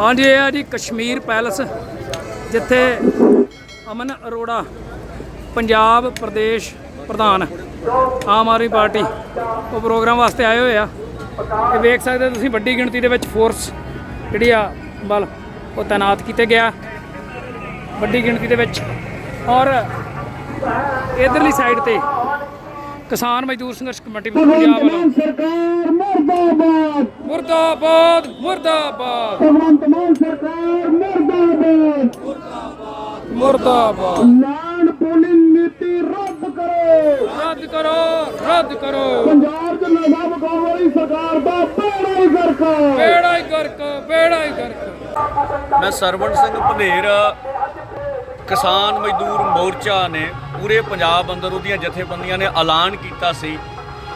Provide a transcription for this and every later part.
ਹਾਂਜੀ ਇਹ ਆ ਜੀ ਕਸ਼ਮੀਰ ਪੈਲਸ, ਜਿੱਥੇ ਅਮਨ ਅਰੋੜਾ, ਪੰਜਾਬ ਪ੍ਰਦੇਸ਼ ਪ੍ਰਧਾਨ, ਆਮ ਆਦਮੀ ਪਾਰਟੀ ਉਹ ਪ੍ਰੋਗਰਾਮ ਵਾਸਤੇ ਆਏ ਹੋਏ ਆ। ਇਹ ਵੇਖ ਸਕਦੇ ਤੁਸੀਂ ਵੱਡੀ ਗਿਣਤੀ ਦੇ ਵਿੱਚ ਫੋਰਸ ਜਿਹੜੀ ਆ ਬਲ ਉਹ ਤਾਇਨਾਤ ਕੀਤੇ ਗਿਆ। ਵੱਡੀ ਗਿਣਤੀ ਦੇ ਵਿੱਚ ਔਰ ਇਧਰਲੀ ਸਾਈਡ ਤੇ ਕਿਸਾਨ ਮਜ਼ਦੂਰ ਸੰਘਰਸ਼ ਕਮੇਟੀ ਪੰਜਾਬ ਵੱਲੋਂ। ਸਰਕਾਰ ਮਰਦਾਬਾਦ। ਮੁਰਦਾਬਾਦ ਮੁਰਦਾਬਾਦ। ਭਗਵੰਤ ਮਾਨ ਸਰਕਾਰ ਮਰਦਾਬਾਦ। ਮੁਰਦਾਬਾਦ। ਲੈਂਡ ਪੂਲਿੰਗ ਨੀਤੀ ਰੱਦ ਕਰੋ। ਰੱਦ ਕਰੋ ਰੱਦ ਕਰੋ। ਪੰਜਾਬ 'ਚ ਨਸ਼ਾ ਵਿਕਾਉਣ ਵਾਲੀ ਸਰਕਾਰ ਦਾ ਬੇੜਾ ਹੀ ਗਰਕਾ। ਬੇੜਾ ਹੀ ਗਰਕ ਬੇੜਾ ਹੀ ਗਰਕ। ਮੈਂ ਸਰਵਣ ਸਿੰਘ ਭਨੇਰ ਕਿਸਾਨ ਮਜ਼ਦੂਰ ਮੋਰਚਾ ਨੇ ਪੂਰੇ ਪੰਜਾਬ ਅੰਦਰ ਉਹਦੀਆਂ ਜਥੇਬੰਦੀਆਂ ਨੇ ਐਲਾਨ ਕੀਤਾ ਸੀ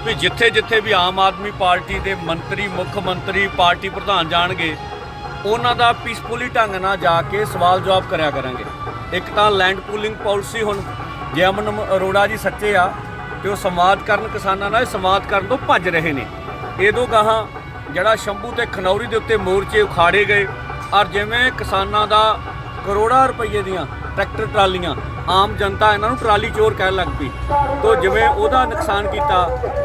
ਵੀ ਜਿੱਥੇ ਜਿੱਥੇ ਵੀ ਆਮ ਆਦਮੀ ਪਾਰਟੀ ਦੇ ਮੰਤਰੀ, ਮੁੱਖ ਮੰਤਰੀ, ਪਾਰਟੀ ਪ੍ਰਧਾਨ ਜਾਣਗੇ, ਉਹਨਾਂ ਦਾ ਪੀਸਫੁਲੀ ਢੰਗ ਨਾਲ ਜਾ ਕੇ ਸਵਾਲ ਜਵਾਬ ਕਰਿਆ ਕਰਾਂਗੇ। ਇੱਕ ਤਾਂ ਲੈਂਡ ਪੂਲਿੰਗ ਪਾਲਿਸੀ ਹੁਣ ਜੇ ਅਮਨ ਅਰੋੜਾ ਜੀ ਸੱਚੇ ਆ ਤੇ ਉਹ ਸੰਵਾਦ ਕਰਨ ਕਿਸਾਨਾਂ ਨਾਲ ਸੰਵਾਦ ਕਰਨ ਤੋਂ ਭੱਜ ਰਹੇ ਨੇ। ਇਹਦੋਂ ਗਾਹਾਂ ਜਿਹੜਾ ਸ਼ੰਭੂ ਤੇ ਖਨੌਰੀ ਦੇ ਉੱਤੇ ਮੋਰਚੇ ਉਖਾੜੇ ਗਏ, ਔਰ ਜਿਵੇਂ ਕਿਸਾਨਾਂ ਦਾ ਕਰੋੜਾਂ ਰੁਪਏ ਦੀਆਂ ਟਰੈਕਟਰ ਟਰਾਲੀਆਂ, ਆਮ ਜਨਤਾ ਇਹਨਾਂ ਨੂੰ ਟਰਾਲੀ ਚੋਰ ਕਹਿਣ ਲੱਗ ਪਈ। ਤੋ ਜਿਵੇਂ ਉਹਦਾ ਨੁਕਸਾਨ ਕੀਤਾ,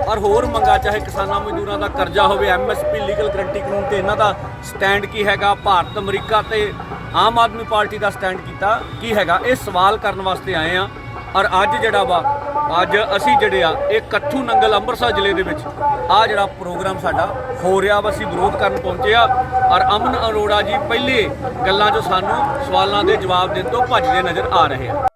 ਔਰ ਹੋਰ ਮੰਗਾ, ਚਾਹੇ ਕਿਸਾਨਾਂ ਮਜ਼ਦੂਰਾਂ ਦਾ ਕਰਜ਼ਾ ਹੋਵੇ ਐਮਐਸਪੀ ਲੀਗਲ ਗਰੰਟੀ ਕਾਨੂੰਨ ਤੇ ਇਹਨਾਂ ਦਾ ਸਟੈਂਡ ਕੀ ਹੈਗਾ, ਭਾਰਤ, ਅਮਰੀਕਾ ਤੇ ਆਮ ਆਦਮੀ ਪਾਰਟੀ ਦਾ ਸਟੈਂਡ ਕੀਤਾ, ਕੀ ਹੈਗਾ, ਇਹ ਸਵਾਲ ਕਰਨ ਵਾਸਤੇ ਆਏ ਆ ਔਰ ਅੱਜ ਜਿਹੜਾ ਵਾ ਅੱਜ ਅਸੀਂ ਜਿਹੜੇ ਆ, ਇਹ ਕੱਥੂ ਨੰਗਲ ਅੰਮ੍ਰਿਤਸਰ ਜ਼ਿਲ੍ਹੇ ਦੇ ਵਿੱਚ ਆ ਜਿਹੜਾ ਪ੍ਰੋਗਰਾਮ ਸਾਡਾ ਹੋ ਰਿਹਾ ਵਾ, ਅਸੀਂ ਵਿਰੋਧ ਕਰਨ ਪਹੁੰਚੇ ਆ। ਔਰ ਅਮਨ ਅਰੋੜਾ ਜੀ ਪਹਿਲੇ ਗੱਲਾਂ 'ਚੋਂ ਸਾਨੂੰ ਸਵਾਲਾਂ ਦੇ ਜਵਾਬ ਦੇਣ ਤੋਂ ਭੱਜਦੇ ਨਜ਼ਰ ਆ ਰਹੇ ਆ।